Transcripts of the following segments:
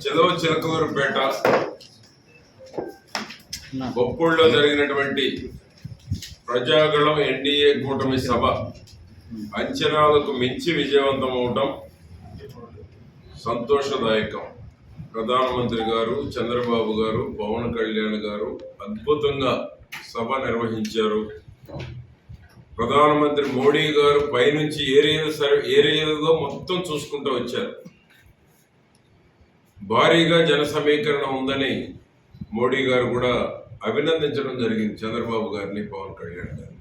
చదవ చిలకలూరుపేట బొప్పుల్లో జరిగినటువంటి ప్రజాగళం ఎన్డీఏ కూటమి సభ. అంచనాలకు మించి విజయవంతం అవటం సంతోషదాయకం. ప్రధానమంత్రి గారు చంద్రబాబు గారు పవన్ కళ్యాణ్ గారు అద్భుతంగా సభ నిర్వహించారు. ప్రధానమంత్రి మోడీ గారు పైనుంచి ఏరియా సర్ ఏరియాలో మొత్తం చూసుకుంటూ వచ్చారు. భారీగా జన సమీకరణ ఉందని మోడీ గారు కూడా అభినందించడం జరిగింది చంద్రబాబు గారిని పవన్ కళ్యాణ్ గారిని.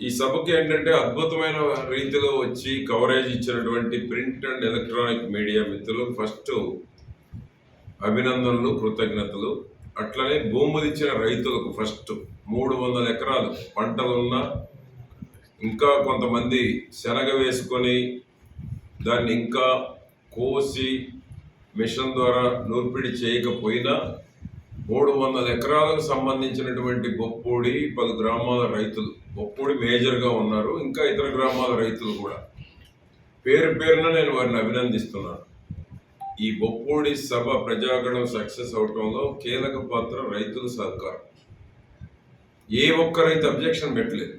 ఈ సభకు ఏంటంటే అద్భుతమైన రీతిలో వచ్చి కవరేజ్ ఇచ్చినటువంటి ప్రింట్ అండ్ ఎలక్ట్రానిక్ మీడియా మిత్రులు ఫస్ట్ అభినందనలు కృతజ్ఞతలు. అట్లనే భూములు ఇచ్చిన రైతులకు ఫస్ట్ మూడు వందల ఎకరాలు పంటలున్న ఇంకా కొంతమంది శనగ వేసుకొని దాన్ని ఇంకా కోసి మిషన్ ద్వారా నూర్పిడి చేయకపోయినా మూడు వందల ఎకరాలకు సంబంధించినటువంటి బొప్పూడి పలు గ్రామాల రైతులు బొప్పూడి మేజర్గా ఉన్నారు ఇంకా ఇతర గ్రామాల రైతులు కూడా. పేరు పేరున నేను వారిని అభినందిస్తున్నాను. ఈ బొప్పూడి సభ ప్రజాగణం సక్సెస్ అవటంలో కీలక పాత్ర రైతుల సహకారం. ఏ ఒక్క రైతు అబ్జెక్షన్ పెట్టలేదు.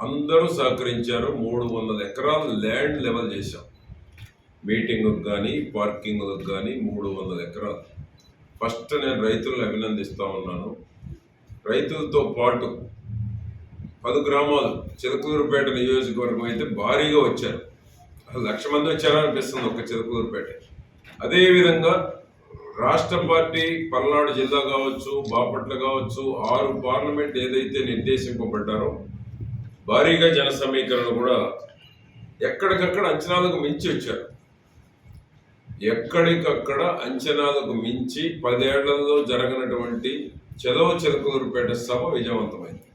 అందరూ సహకరించారు మూడు వందల ఎకరాలు ల్యాండ్ లెవెల్ చేశాం. మీటింగ్కి కానీ పార్కింగ్కి కానీ మూడు వందల ఎకరాలు. ఫస్ట్ నేను రైతులను అభినందిస్తూ ఉన్నాను. రైతులతో పాటు పది గ్రామాలు చిలకూరుపేట నియోజకవర్గం అయితే భారీగా వచ్చారు. అసలు లక్ష మంది వచ్చారా అనిపిస్తుంది ఒక చిలకూరుపేట అదేవిధంగా రాష్ట్ర పార్టీ పల్నాడు జిల్లా కావచ్చు బాపట్ల కావచ్చు ఆరు పార్లమెంట్ ఏదైతే నిర్దేశింపబడ్డారో భారీగా జన సమీకరణ కూడా ఎక్కడికక్కడ అంచనాలకు మించి వచ్చారు. ఎక్కడికక్కడ అంచనాలకు మించి పదేళ్ళలో జరగనటువంటి చదవ చిలకలూరుపేట సభ విజయవంతమైంది.